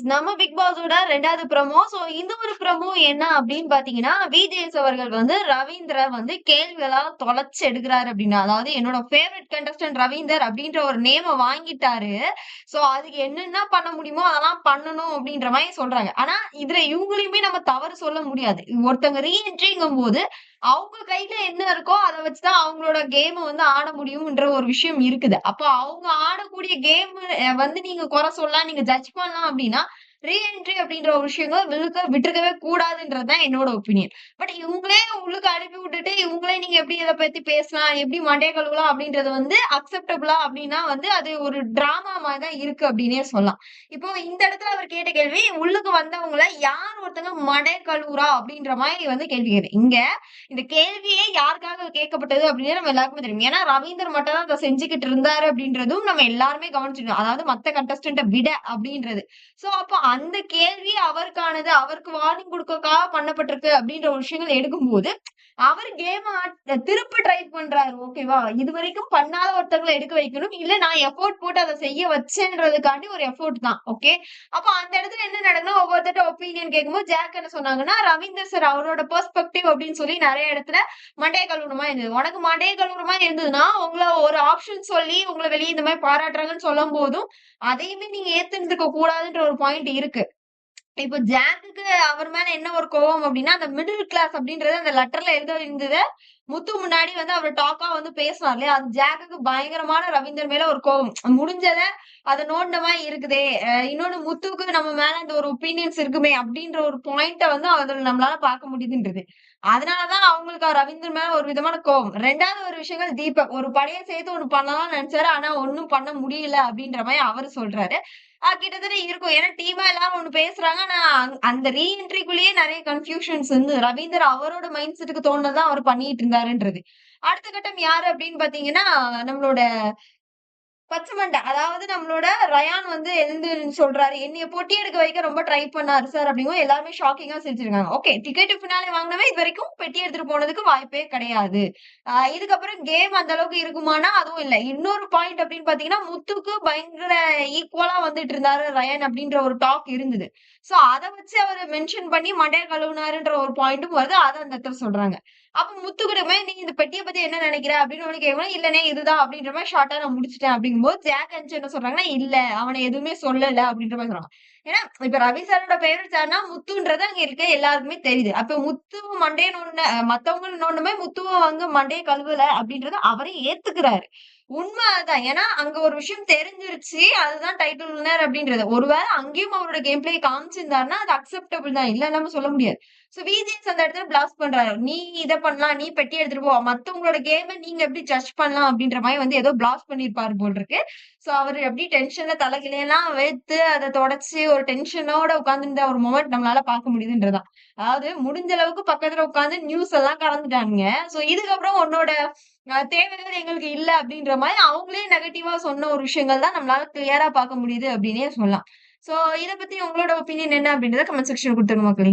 Guys நம்ம big பாஸோட ரெண்டாவது promo so இந்த ஒரு ப்ரமோ என்ன அப்படின்னு பாத்தீங்கன்னா விஜேஎஸ் அவர்கள் வந்து ரவீந்திர வந்து கேள்விகளா தொலைச்சு எடுக்கிறாரு அப்படின்னா அதாவது என்னோட ஃபேவரட் கண்டஸ்டன்ட் ரவீந்தர் அப்படின்ற ஒரு நேம வாங்கிட்டாரு. சோ அதுக்கு என்னென்ன பண்ண முடியுமோ அதெல்லாம் பண்ணணும் அப்படின்ற மாதிரி சொல்றாங்க. ஆனா இதுல இவங்களையுமே நம்ம தவறு சொல்ல முடியாது. ஒருத்தவங்க ரீஎன்ட்ரிங்கும் போது அவங்க கையில என்ன இருக்கோ அதை வச்சுதான் அவங்களோட கேமை வந்து ஆட முடியும்ன்ற ஒரு விஷயம் இருக்குது. அப்போ அவங்க ஆடக்கூடிய கேம் வந்து நீங்க குறை சொல்லலாம் நீங்க ஜட்ஜ் பண்ணலாம் அப்படின்னா ரீஎன்ட்ரி அப்படின்ற ஒரு விஷயங்கள் விழுக்க விட்டுருக்கவே கூடாதுன்றதுதான் என்னோட ஒப்பீனியன் பட் இவங்களே உள்ளுக்கு அனுப்பி விட்டுட்டு இவங்களே நீங்க எப்படி இதை பத்தி பேசலாம் எப்படி மண்டே கழுவலாம் அப்படின்றது வந்து அக்செப்டபிளா அப்படின்னா வந்து அது ஒரு டிராமா மாதிரி தான் இருக்கு அப்படின்னே சொல்லலாம். இப்போ இந்த இடத்துல அவர் கேட்ட கேள்வி உள்ளுக்கு வந்தவங்கள யார் ஒருத்தங்க மடை கழுவுறா அப்படின்ற மாதிரி வந்து கேள்வி கேட்கு இங்க இந்த கேள்வியே யாருக்காக கேட்கப்பட்டது அப்படின்னு நம்ம எல்லாருக்குமே தெரியும். ஏன்னா ரவீந்தர் மட்டும் தான் அதை செஞ்சுக்கிட்டு இருந்தாரு அப்படின்றதும் நம்ம எல்லாருமே கவனிச்சிருக்கோம். அதாவது மத்த கண்டஸ்டன்ட விட அப்படின்றது. சோ அப்போ அந்த கேள்வி அவருக்கானது அவருக்கு வார்னிங் கொடுக்கக்காக பண்ணப்பட்டிருக்கு அப்படின்ற ஒரு விஷயங்கள் எடுக்கும்போது அவர் கேம் திருப்ப ட்ரை பண்றாரு ஓகேவா இது வரைக்கும் பண்ணாத ஒருத்தவங்களை எடுக்க வைக்கணும். இல்ல நான் எஃபோர்ட் போட்டு அதை செய்ய வச்சேன்றதுக்காண்டி ஒரு எஃபோர்ட் தான் ஓகே அப்ப அந்த இடத்துல என்ன நடக்கணும் ஒவ்வொருத்தட்ட ஒப்பீனியன் கேட்கும்போது ஜாக் என்ன சொன்னாங்கன்னா ரவீந்தர் சார் அவரோட பெர்ஸ்பெக்டிவ் அப்படின்னு சொல்லி நிறைய இடத்துல மண்டே கழுவுறமா இருந்தது. உனக்கு மண்டே கழுவுறமா இருந்ததுன்னா உங்களை ஒரு ஆப்ஷன் சொல்லி உங்களை வெளியே இந்த மாதிரி பாராட்டுறாங்கன்னு சொல்லும் போதும் அதையுமே நீங்க ஏத்துருந்துக்க கூடாதுன்ற ஒரு பாயிண்ட் இருக்கு. இப்போ ஜாக்குக்கு அவர் மேல என்ன ஒரு கோவம் அப்படின்னா அந்த மிடில் கிளாஸ் அப்படின்றது அந்த லெட்டர்ல எழுத இருந்தது முத்து முன்னாடி வந்து அவர் டாக்கா வந்து பேசினார் இல்லையா? அது ஜாக்குக்கு பயங்கரமான ரவீந்தர் மேல ஒரு கோவம். முடிஞ்சத அதை நோண்ட மாதிரி இருக்குதே இன்னொன்னு முத்துக்கு நம்ம மேல இந்த ஒரு ஒப்பீனியன்ஸ் இருக்குமே அப்படின்ற ஒரு பாயிண்ட வந்து அதுல நம்மளால பார்க்க முடியுதுன்றது. அதனாலதான் அவங்களுக்கு ரவீந்தர் மேல ஒரு விதமான கோபம் ரெண்டாவது ஒரு விஷயங்கள் தீபக். ஒரு படையை சேர்த்து ஒண்ணு பண்ணலாம்னு நினைச்சாரு ஆனா ஒன்னும் பண்ண முடியல அப்படின்ற மாதிரி அவரு சொல்றாரு. கிட்டத்தட்ட இருக்கும். ஏன்னா டீமா எல்லாரும் ஒண்ணு பேசுறாங்க. ஆனா அந்த ரீஎன்ட்ரிக்குள்ளேயே நிறைய கன்ஃபியூஷன்ஸ் வந்து ரவீந்தர் அவரோட மைண்ட் செட்டுக்கு தோணுதான் அவர் பண்ணிட்டு இருந்தாருன்றது. அடுத்த கட்டம் யாரு அப்படின்னு பாத்தீங்கன்னா நம்மளோட பச்சை மண்டை. அதாவது நம்மளோட ரயான் வந்து எழுந்து சொல்றாரு. என்னைய பொட்டி எடுக்க வைக்க ரொம்ப ட்ரை பண்ணாரு சார் அப்படிங்கும் எல்லாருமே ஷாக்கிங்கா செஞ்சிருக்காங்க ஓகே டிக்கெட் பின்னாலே வாங்கினவே இது வரைக்கும் பெட்டி எடுத்துட்டு போனதுக்கு வாய்ப்பே கிடையாது. இதுக்கப்புறம் கேம் அந்த அளவுக்கு இருக்குமானா அதுவும் இல்லை. இன்னொரு பாயிண்ட் அப்படின்னு பாத்தீங்கன்னா முத்துக்கு பயங்கர ஈக்குவலா வந்துட்டு இருந்தாரு ரயான் அப்படின்ற ஒரு டாக் இருந்தது. சோ அதை வச்சு அவர் மென்ஷன் பண்ணி மண்டைய கழுவுனாருன்ற ஒரு பாயிண்ட்டும் வருது. அதை அந்த இடத்துல சொல்றாங்க. அப்ப முத்துக்கிட்டமே நீ இந்த பெட்டியை பத்தி என்ன நினைக்கிற? அப்படின்னு ஒண்ணு கேட்கணும் இல்லனே இதுதான். அப்படின்ற மாதிரி ஷார்ட்டா நான் முடிச்சிட்டேன் போது ஜாக் அஞ்சு என்ன சொல்றாங்கன்னா இல்ல அவனை எதுவுமே சொல்லல அப்படின்ற மாதிரி சொல்றாங்க. ஏன்னா இப்ப ரவி சாரோட ஃபேவரட் சார்னா முத்துன்றது அங்க இருக்க எல்லாருக்குமே தெரியுது. அப்ப முத்து மண்டையன்னு ஒண்ணு மத்தவங்க நோண்டுமே முத்துவ வந்து மண்டையை கழுவல அப்படின்றத அவரே ஏத்துக்கிறாரு. உண்மை அதுதான் ஏன்னா அங்க ஒரு விஷயம் தெரிஞ்சிருச்சு. அதுதான் டைட்டில் வின்னர் அப்படின்றது. ஒருவேளை அங்கேயும் அவரோட கேம் பிளே காமிச்சிருந்தாருன்னா அது அக்செப்டபிள் தான். இல்ல நம்ம சொல்ல முடியாது. சோ விஜின்ஸ் அந்த இடத்துல பிளாஸ் பண்றாரு. நீ இதை பண்ணலாம் நீ பெட்டி எடுத்துட்டு போ. மத்தவங்களோட கேமை நீங்க எப்படி ஜட்ஜ் பண்ணலாம் அப்படின்ற மாதிரி வந்து ஏதோ பிளாஸ் பண்ணிருப்பாரு போல் இருக்கு. சோ அவர் எப்படி டென்ஷன்ல தலைகிலையெல்லாம் வைத்து அதை தொடச்சு ஒரு டென்ஷனோட உட்காந்துருந்த ஒரு மொமெண்ட் நம்மளால பார்க்க முடியுதுன்றதான். அதாவது முடிஞ்ச அளவுக்கு பக்கத்துல உட்காந்து நியூஸ் எல்லாம் கலந்துட்டானுங்க. சோ இதுக்கப்புறம் உன்னோட தேவைகள் எங்களுக்கு இல்ல அப்படின்ற மாதிரி அவங்களே நெகட்டிவா சொன்ன ஒரு விஷயங்கள் தான் நம்மளால கிளியரா பார்க்க முடியுது அப்படின்னே சொல்லலாம். சோ இத பத்தி உங்களோட ஒப்பீனியன் என்ன அப்படின்றத கமெண்ட் செக்ஷன் கொடுத்துருங்க மக்களே.